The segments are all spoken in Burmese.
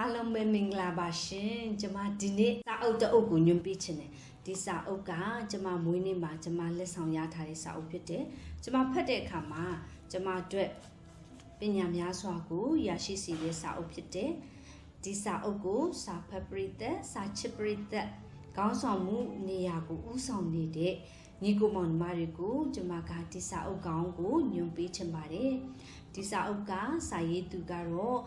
အားလုံးပဲမင်္ဂလာပါရှင်ကျမဒီနေ့စာအုပ်တစ်အုပ်ကိုညွှန်ပြချင်တယ်ဒီစာအုပ်ကကျမမွေးနေ့မှာကျမလက်ဆောင်ရထားတဲ့စာအုပ်ဖြစ်တယ်ကျမဖတ်တဲ့အခါမှာကျမအတွက်ပညာများစွာကိုရရှိစေတဲ့စာအုပ်ဖြစ်တယ်ဒီစာအုပ်ကိုစာဖတ်ပရိသတ်စာချစ်ပရိသတ်ခေါင်းဆောင်မှုနေရာကိုဥဆောင်နေတဲ့ညီကိုမောင်နှမတွေကိုကျမကဒီစာအုပ်ကောင်းကိုညွှန်ပေးချင်ပါတယ်ဒီစာအုပ်ကစာရေးသူကတော့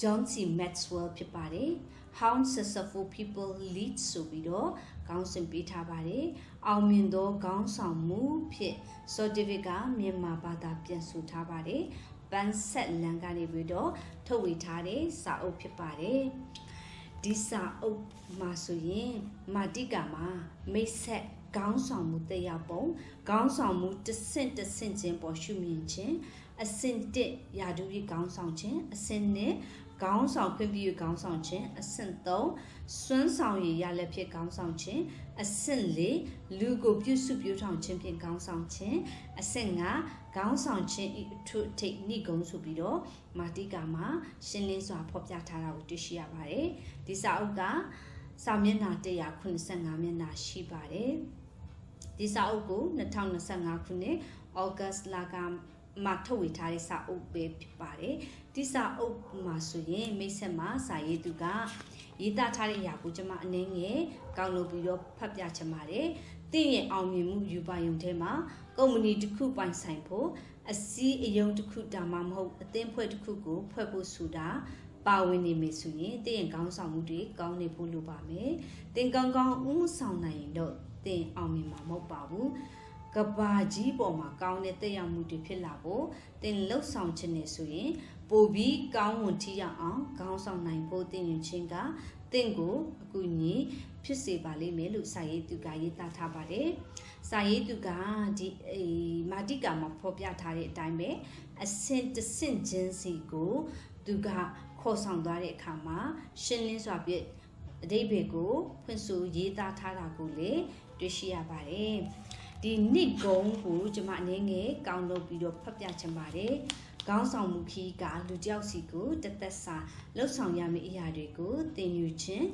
John C. Maxwell ဖြစ်ပါတယ်။ How Successful People Lead ဆိုပြီးတော့ခေါင်းစဉ်ပေးထားပါတယ်။အောင်မြင်သောခေါင်းဆောင်မှုဖြစ် certificate ကမြန်မာဘာသာပြန်ဆိုထားပါတယ်။ပန်းဆက်လန်ကနေပြီးတော့ထုတ်ဝေထားတဲ့စာအုပ်ဖြစ်ပါတယ်။ဒီစာအုပ်မှာဆိုရင်မာတိကာမှာမိတ်ဆက်ခေါင်းဆောင်မှုတရားပုံခေါင်းဆောင်မှုတစ်ဆင့်တစ်ဆင့်ချင်းပေါ်ရှုမြင်ခြင်းအဆင့်1ယာဒူရီခေါင်းဆောင်ခြင်းအဆင့်2 ခေါင်းဆောင်ခွင့်ပြုခေါင်းဆောင်ခြင်းအဆင့်3စွမ်းဆောင်ရည်ရလက်ဖြစ်ခေါင်းဆောင်ခြင်းအဆင့်4လူကိုပြုစုပြောထောင်ခြင်းဖြင့်ခေါင်းဆောင်ခြင်းအဆင့်5ခေါင်းဆောင်ခြင်းဤအထုထိတ်နိဂုံးဆိုပြီးတော့မာတိကာမှာရှင်းလင်းစွာဖော်ပြထားတာကိုတွေ့ရှိရပါတယ်ဒီစာအုပ်ကစာမျက်နှာ185မျက်နှာရှိပါတယ်ဒီစာအုပ်ကို2025ခုနှစ်ဩဂတ်လက မှာထုတ်ဝေထားတဲ့စာအုပ်ပဲဖြစ်ပါတယ်ဒီစာအုပ်မှာဆိုရင်မိတ်ဆက်မှာစာရေးသူကရေးသားထားတဲ့အရာကိုကျွန်မအနည်းငယ်ကောက်လုပ်ပြီးတော့ဖတ်ပြချင်ပါတယ်။တင့်ရဲ့အောင်မြင်မှုယူပါယုံထဲမှာကုမ္ပဏီတစ်ခုပိုင်ဆိုင်ဖို့အစည်းအယုံတစ်ခုဒါမှမဟုတ်အသင်းဖွဲ့တစ်ခုကိုဖွဲ့ဖို့ဆိုတာပါဝင်နေမယ်ဆိုရင်တင့်ရဲ့ခေါင်းဆောင်မှုတွေကောင်းနေဖို့လိုပါမယ်။တင်ကောင်းကောင်းဥမဆောင်နိုင်ရင်တော့တင်အောင်မြင်မှာမဟုတ်ပါဘူး။ ကဘာကြီးပေါ်မှာကောင်းတဲ့တက်ရောက်မှုတွေဖြစ်လာဖို့တင်လှုပ်ဆောင်ခြင်းနဲ့ဆိုရင်ပိုပြီးကောင်းဝင်ထီရအောင်ခေါင်းဆောင်နိုင်ဖို့တင်ယူခြင်းကတင့်ကိုအကူအညီဖြစ်စေပါလိမ့်မယ်လို့စာရေးသူကရေးသားထားပါတယ်။စာရေးသူကဒီမာတိကာမှာဖော်ပြထားတဲ့အတိုင်းပဲအဆင့်တစ်ဆင့်ချင်းစီကိုသူကခေါ်ဆောင်သွားတဲ့အခါမှာရှင်းလင်းစွာပြအတိတ်ဘယ်ကိုဖွင့်ဆိုရေးသားထားတာကိုလေတွေ့ရှိရပါတယ်။ ဒီနှစ်ကုန်းကိုကျွန်မအနေငယ်ကောင်းလုပ်ပြီးတော့ဖတ်ပြချင်ပါတယ်။ခေါင်းဆောင်မှုခီးကလူတယောက်စီကိုတသက်စာလှုပ်ဆောင်ရမယ့်အရာတွေကိုသင်ယူခြင်း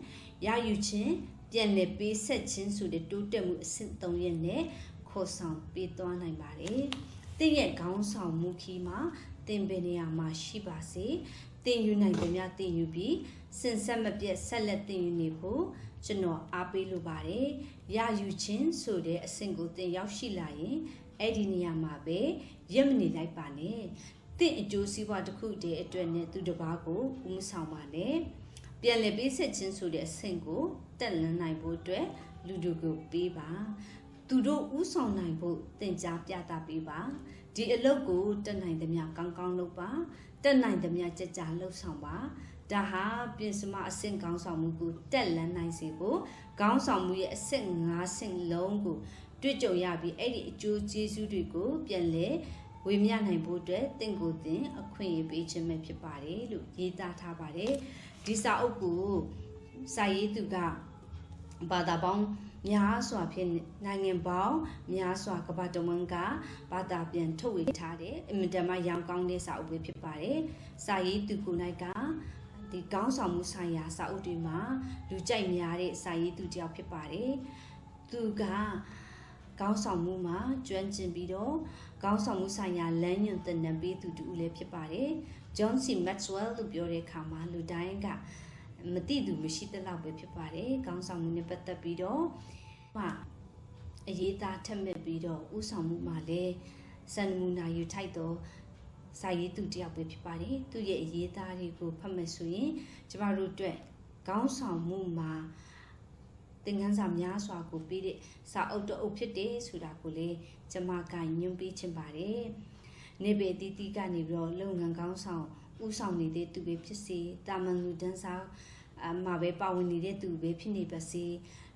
ရယူခြင်းပြန်လည်ပေးဆက်ခြင်းဆိုတဲ့တိုးတက်မှုအဆင့်၃ရက်နဲ့ခေါ်ဆောင်ပေးသွားနိုင်ပါတယ်။သင်ရဲ့ခေါင်းဆောင်မှုခီးမှာသင်ပင်နေရာမှာရှိပါစေ။ သင်ယူနိုင်တယ်များသင်ယူပြီးစင်ဆက်မပြတ်ဆက်လက်သင်ယူနေဖို့ကျွန်တော်အားပေးလိုပါတယ်။ရယူခြင်းဆိုတဲ့အဆင့်ကိုသင်ရောက်ရှိလာရင်အဲ့ဒီနေရာမှာပဲရက်မနေလိုက်ပါနဲ့။သင်အကျိုးစီးပွားတစ်ခုတည်းအတွက်နဲ့သူတစ်ပါးကိုဦးမဆောင်ပါနဲ့။ပြန်လည်ပေးဆက်ခြင်းဆိုတဲ့အဆင့်ကိုတက်လန်းနိုင်ဖို့အတွက်လူတို့ကိုပေးပါ။ သူတို့ဥဆောင်နိုင်ဖို့သင်ကြားပြသပေးပါဒီအလုပ်ကိုတက်နိုင်သမျှကောင်းကောင်းလုပ်ပါတက်နိုင်သမျှကြကြလှုပ်ဆောင်ပါဒါဟာပြင်စမအဆင့်ခေါင်းဆောင်မှုကိုတက်လန်းနိုင်စေဖို့ခေါင်းဆောင်မှုရဲ့အဆင့်၅ဆင့်လုံးကိုတွေ့ကြုံရပြီးအဲ့ဒီအကျိုးကျေးဇူးတွေကိုပြန်လဲဝေမျှနိုင်ဖို့အတွက်တင့်ကိုယ်တင်အခွင့်အရေးပေးခြင်းပဲဖြစ်ပါတယ်လို့ရေးသားထားပါတယ်ဒီစာအုပ်ကိုစာရေးသူကဘာသာပေါင်း များစွာဖြင့်နိုင်ငံပေါင်းများစွာကမ္ဘာတဝန်းကဘာသာပြန်ထုတ်ဝေထားတဲ့အင်မတန်မှရောင်ကောင်းတဲ့စာအုပ်ပဲဖြစ်ပါတယ်စာရေးသူကိုယ်၌ကဒီကောင်းဆောင်မှုဆိုင်ရာစာအုပ်တွေမှာလူကြိုက်များတဲ့စာရေးသူတယောက်ဖြစ်ပါတယ်။သူကကောင်းဆောင်မှုမှာကျွမ်းကျင်ပြီးတော့ကောင်းဆောင်မှုဆိုင်ရာလမ်းညွှန်သင်တန်းပေးသူတူလည်းဖြစ်ပါတယ်။ John C. Maxwell လို့ပြောတဲ့အခါမှာလူတိုင်းက မသိသူမရှိတဲ့လောက်ပဲဖြစ်ပါတယ်။ကောင်းဆောင်မှုနဲ့ပတ်သက်ပြီးတော့မှအရေးသားထက်မြက်ပြီးတော့ဥဆောင်မှုမှာလည်းစံနမူနာယူထိုက်တော့စာရေးသူတယောက်ပဲဖြစ်ပါတယ်သူရဲ့အရေးသားတွေကိုဖတ်မယ်ဆိုရင်ကျမတို့အတွက်ခေါင်းဆောင်မှုမှာသင်ခန်းစာများစွာကိုပေးတဲ့စာအုပ်တအုပ်ဖြစ်တယ်ဆိုတာကိုလည်းကျမကညွှန်ပေးချင်ပါတယ်။နေပေတီတီကနေပြီးတော့လုပ်ငန်းကောင်းဆောင်ဥဆောင်နေတဲ့သူပဲဖြစ်စေတာမန်လူတန်းစား အမှာပဲပါဝင်နေတဲ့သူပဲဖြစ်နေပါစေ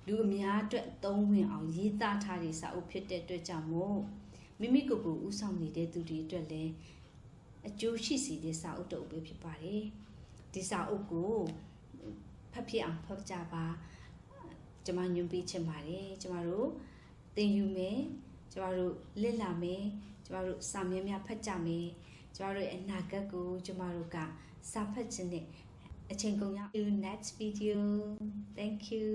လူအများအတွက်အသုံးဝင်အောင်ရေးသားထားတဲ့စာအုပ်ဖြစ်တဲ့အတွက်ကြောင့်မို့မိမိကိုယ်ကိုဥဆောင်နေတဲ့သူတွေအတွက်လည်းအကျိုးရှိစေတဲ့စာအုပ်တုပ်ပဲဖြစ်ပါတယ်ဒီစာအုပ်ကိုဖတ်ဖြစ်အောင်ဖတ်ကြပါကျမညွှန်ပေးချင်ပါတယ်ကျမတို့သင်ယူမယ်ကျမတို့လစ်လာမယ်ကျမတို့စာမြဲများဖတ်ကြမယ်ကျမတို့ရဲ့အနာဂတ်ကိုကျမတို့ကစာဖတ်ခြင်းနဲ့ အချိန်ကုန်ရ next video thank you